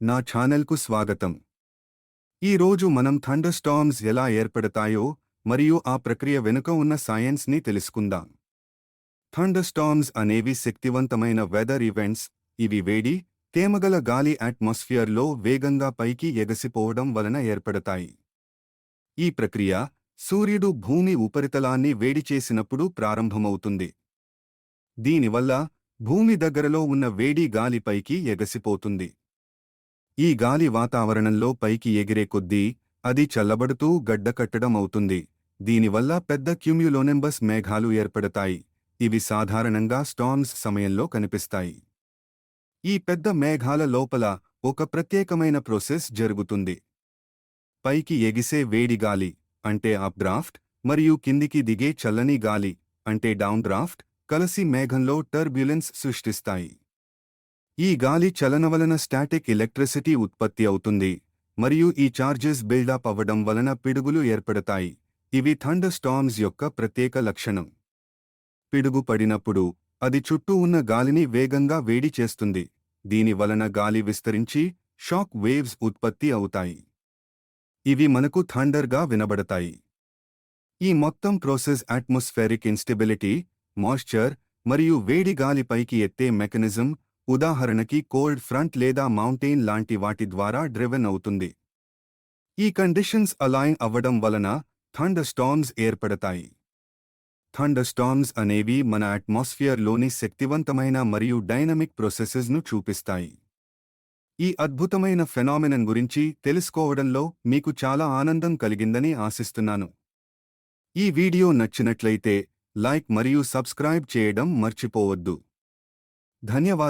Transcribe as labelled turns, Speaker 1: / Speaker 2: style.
Speaker 1: నా ఛానల్కు స్వాగతం. ఈ రోజు మనం థండర్ స్టామ్స్ ఎలా ఏర్పడతాయో మరియు ఆ ప్రక్రియ వెనుక ఉన్న సైన్స్ని తెలుసుకుందాం. థండర్ స్టామ్స్ అనేవి శక్తివంతమైన వెదర్ ఈవెంట్స్. ఇవి వేడి తేమగల గాలి అట్మాస్ఫియర్లో వేగంగా పైకి ఎగసిపోవడం వలన ఏర్పడతాయి. ఈ ప్రక్రియ సూర్యుడు భూమి ఉపరితలాన్ని వేడి చేసినప్పుడు ప్రారంభమవుతుంది. దీనివల్ల భూమి దగ్గరలో ఉన్న వేడి గాలి పైకి ఎగసిపోతుంది. ఈ గాలి వాతావరణంలో పైకి ఎగిరే కొద్దీ అది చల్లబడుతూ గడ్డకట్టడం అవుతుంది. దీనివల్ల పెద్ద క్యూమ్యులోనెంబస్ మేఘాలు ఏర్పడతాయి. ఇవి సాధారణంగా స్టార్మ్స్ సమయంలో కనిపిస్తాయి. ఈ పెద్ద మేఘాల లోపల ఒక ప్రత్యేకమైన ప్రోసెస్ జరుగుతుంది. పైకి ఎగిసే వేడి గాలి అంటే అప్డ్రాఫ్ట్ మరియు కిందికి దిగే చల్లని గాలి అంటే డౌన్ డ్రాఫ్ట్ కలిసి మేఘంలో టర్బ్యులెన్స్ సృష్టిస్తాయి. ఈ గాలి చలన వలన స్టాటిక్ ఎలక్ట్రిసిటీ ఉత్పత్తి అవుతుంది మరియు ఈ చార్జెస్ బిల్డప్ అవ్వడం వలన పిడుగులు ఏర్పడతాయి. ఇవి థండర్ స్టార్మ్స్ యొక్క ప్రత్యేక లక్షణం. పిడుగు పడినప్పుడు అది చుట్టూ ఉన్న గాలిని వేగంగా వేడి చేస్తుంది. దీని వలన గాలి విస్తరించి షాక్ వేవ్స్ ఉత్పత్తి అవుతాయి. ఇవి మనకు థండర్గా వినబడతాయి. ఈ మొత్తం ప్రోసెస్ అట్మాస్ఫెరిక్ ఇన్స్టెబిలిటీ మాయిశ్చర్ మరియు వేడి గాలి పైకి ఎత్తే మెకానిజం ఉదాహరణకి కోల్డ్ ఫ్రంట్ లేదా మౌంటైన్ లాంటి వాటి ద్వారా డ్రివెన్ అవుతుంది. ఈ కండిషన్స్ అలైన్ అవ్వడం వలన థండర్ స్టార్మ్స్ ఏర్పడతాయి. థండర్ స్టార్మ్స్ అనేవి మన అట్మాస్ఫియర్లోని శక్తివంతమైన మరియు డైనమిక్ ప్రొసెసెస్ను చూపిస్తాయి. ఈ అద్భుతమైన ఫెనామినన్ గురించి తెలుసుకోవడంలో మీకు చాలా ఆనందం కలిగిందని ఆశిస్తున్నాను. ఈ వీడియో నచ్చినట్లయితే లైక్ మరియు సబ్స్క్రైబ్ చేయడం మర్చిపోవద్దు. ధన్యవాదాలు.